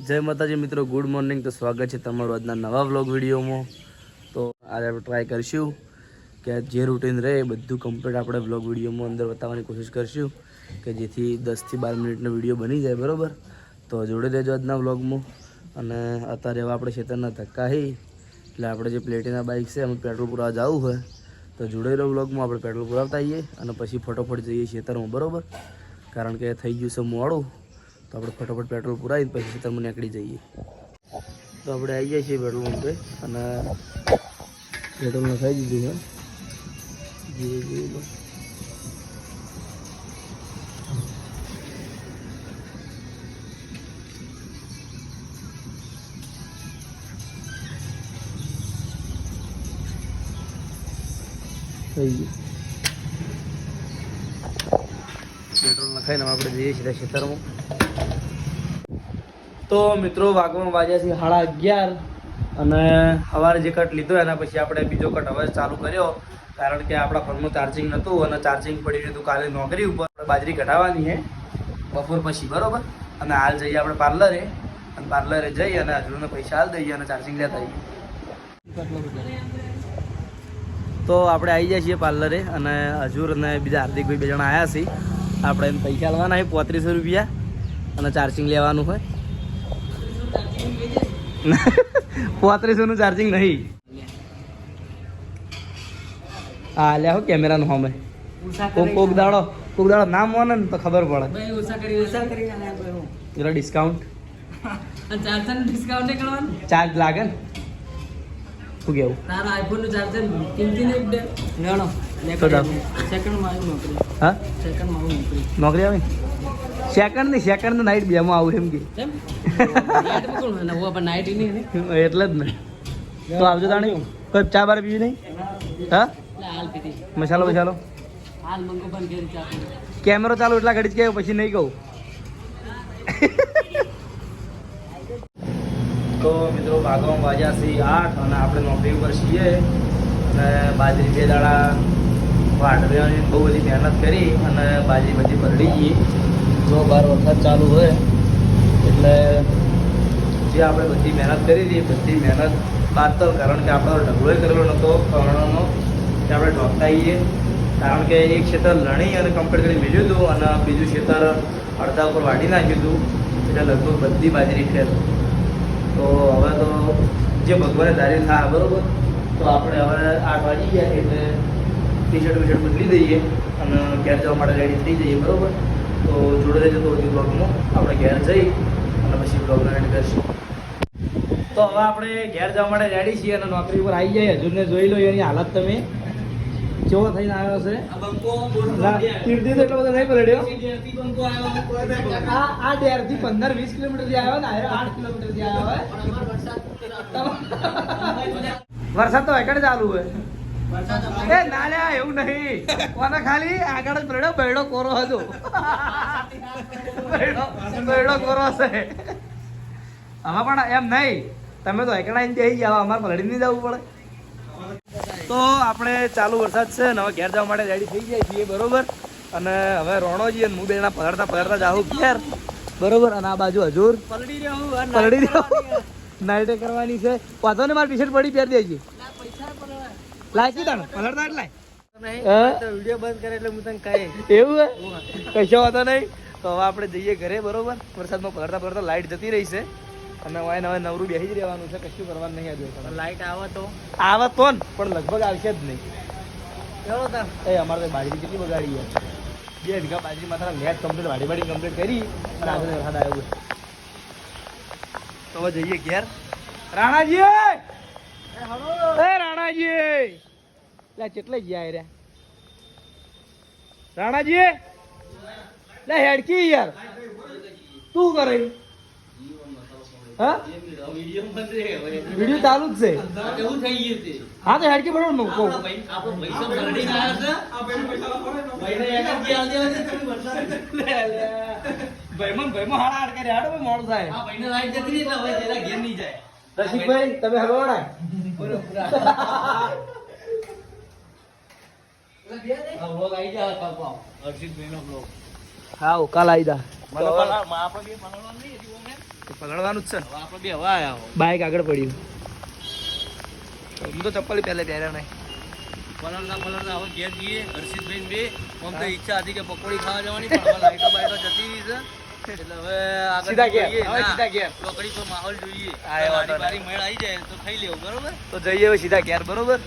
જય માતાજી મિત્રો, ગુડ મોર્નિંગ. તો સ્વાગત છે તમારું આજના નવા વ્લોગ વિડીયોમાં. તો આજે આપણે ટ્રાય કરીશું કે જે રૂટીન રહે બધું કમ્પ્લીટ આપણે વ્લોગ વિડીયોમાં અંદર બતાવવાની કોશિશ કરીશું કે જેથી દસથી બાર મિનિટનો વીડિયો બની જાય, બરાબર? તો જોડે રહેજો આજના વ્લોગમાં. અને અત્યારે એવા આપણે ખેતરના ધક્કા હી, એટલે આપણે જે પ્લેટીના બાઇક છે એમાં પેટ્રોલ પુરાવા જવું હોય તો જોડે રહ્યો વ્લોગમાં, આપણે પેટ્રોલ પુરાવતા આવીએ અને પછી ફટોફટ જઈએ ખેતરમાં, બરાબર? કારણ કે થઈ ગયું છે મોડું. તો આપણે ફટાફટ પેટ્રોલ પુરાવીને પછી ખેતરમાં નીકળી જઈએ. તો આપણે આવી જઈએ છીએ પેટ્રોલ પંપે અને પેટ્રોલ નખાઈ દીધું છે. જીરો જીરો થઈ ગયું. પેટ્રોલ નખાઈને આપણે જઈએ છીએ ખેતરમાં. તો મિત્રો વાગવામાં વાગ્યા છે સાડા અગિયાર અને સવારે જે કટ લીધો એના પછી આપણે બીજો કટ હવે ચાલુ કર્યો, કારણ કે આપણા ફોનમાં ચાર્જિંગ નહોતું અને ચાર્જિંગ પડી રહ્યું હતું કાલે નોકરી ઉપર. બાજરી કઢાવવાની છે બપોર પછી, બરોબર? અને હાલ જઈએ આપણે પાર્લરે અને પાર્લરે જઈ અને હજુને પૈસા હાલ દઈએ અને ચાર્જિંગ લેતા આવીએ. તો આપણે આવી જાય છીએ પાર્લરે અને હજુર અને બીજા હાર્દિકભાઈ બે જણા આવ્યા છીએ આપણે એને પૈસા લેવાના છે પોત્રીસો રૂપિયા અને ચાર્જિંગ લેવાનું હોય. પોત્રીસો નું ચાર્જિંગ નહીં. હા લે હો કેમેરાનું સામે. કોક કોક દાડો કોક દાડો નામ મોને ને તો ખબર પડે. ડિસ્કાઉન્ટ ડિસ્કાઉન્ટ ચાર્જ લાગે ને? શું કેવું તારા આઈફોનનું ચાર્જર કિંમતી ને એક લેણો. સેકન્ડમાં નોકરી. હા? સેકન્ડમાં નોકરી. નોકરી આવે? સેકન્ડની સેકન્ડ નાઇટ બેમાં આવું એમ કે. નાઈટ નાઈટ નહીં ને. એટલે જ ને. તો આવજો તાણી. કોઈ ચા બાર પીવી નહીં? હા? મસાલો મસાલો. કેમેરો ચાલુ એટલા ઘડી જ કે પછી નહીં કહું. તો મિત્રો ભાગવામાં વાજ્યા છીએ આઠ અને આપણે નોકરી ઉપર છીએ. અને બાજરી બે દાડા વાઢવાની બહુ બધી મહેનત કરી અને બાજરી બધી પલળી ગઈ. જો બાર વરસાદ ચાલુ હોય, એટલે જે આપણે બધી મહેનત કરી હતી, બધી મહેનત પાતર કારણ કે આપણો ઢગલો કરેલો નહોતો કર્ણનો કે આપણે ઢોકતા આવીએ કારણ કે એક ક્ષેત્ર લણી અને કમ્પ્લીટ કરી મેળ્યું હતું અને બીજું ક્ષેત્ર અડધા ઉપર વાટી નાખ્યું હતું. એટલે લગભગ બધી બાજરી ખેર તો હવે તો જે ભગવાને ધારી થાય બરોબર? તો આપણે હવે આઠ વાગી ગયા એટલે ટી શર્ટ વી શર્ટ બદલી દઈએ અને ઘેર જવા માટે રેડી થઈ જઈએ, બરોબર? તો જોડે રહેજો તો બધી બ્લોગમાં આપણે ઘેર જઈ અને પછી બ્લોગને એડ કરીશું. તો હવે આપણે ઘેર જવા માટે રેડી છીએ અને નોકરી ઉપર આવી જાય હજુને જોઈ લો એની હાલત તમે. કેવો થઈને આવ્યો છે? કીર્તિ તો એટલો બધો નહીં પલડ્યો આ ડેરથી પંદર, વીસ કિલોમીટરથી આવ્યો ને આઠ કિલોમીટરથી આવ્યો વરસાદ તો એકડ ચાલુ હોય એ, ના લે એવું નહીં. કોને ખાલી આગળ જ પડ્યો બેડો કોરો હતો. બેડો કોરો છે. આમાં પણ એમ નહીં. તમે તો એકડા જઈ જાવ અમારે પલડી નહીં જવું પડે. તો આપણે ચાલુ વરસાદ છે અને હવે ઘેર જવા માટે રેડી થઈ જાય છીએ બરોબર? અને હવે રોણોજી અને હું બેના પલળતા પલળતા જાઉં ઘેર. બરોબર? અને આ બાજુ હજુર પલડી રહ્યો પલડી રહ્યો નાઇટે કરવાની છે. વાંધો ને મારી ટી શર્ટ પડી પહેરી દેજે. લાયકી તાણ પલળતા એટલે નહીં હા? તો વિડિયો બંધ કરે એટલે હું તને કહે. એવું હે? કશો વાંધો નહીં. તો હવે આપણે જઈએ ઘરે બરોબર? વરસાદમાં પલળતા પલળતા લાઈટ જતી રહી છે. અને હવે હવે નવરું બેસી જ રહેવાનું છે કશું કરવાનું નહીં આજે લાઈટ આવે તો? આવે તો ને પણ લગભગ આવશે જ નહીં. કેવો તાર એ અમારે તો બાજરી કેટલી બગાડી યાર બે વીઘા બાજરી માથા નેટ કમ્પ્લીટ વાડી વાડી કમ્પ્લીટ કરી અને આગળ વરસાદ આવ્યો. તો હવે જઈએ ઘેર. રાણાજી એ! રાણાજી લે કેટલે ગયા રે રાણાજી લે હેડકી યાર. તું કરે. હા? વીડિયો ચાલુ જ છે. હા હું તમે પાવ હા કાલ આવી દા મને પણ આપણે બે મનોરંજન નહીં. તો પકડવાનું જ છે ને. આપણે બે હવા બાઇક આગળ પડ્યું. હું તો ચપ્પલ પહેલે પહેર્યા નહીં. પલળતા પલળતા હવે ઘેર જઈએ. હર્ષિતભાઈ બે. આમ તો ઈચ્છા હતી કે પકોડી ખાવા જવાની પણ લાઈટો બાઈટો જતી રહી છે. એટલે હવે આગળ જોઈએ. સીધા ઘેર. પકોડી પર માહોલ જોઈએ. બારી મેળ આવી જાય તો ખાઈ લેવું બરોબર? તો જઈએ હવે સીધા ઘેર બરોબર?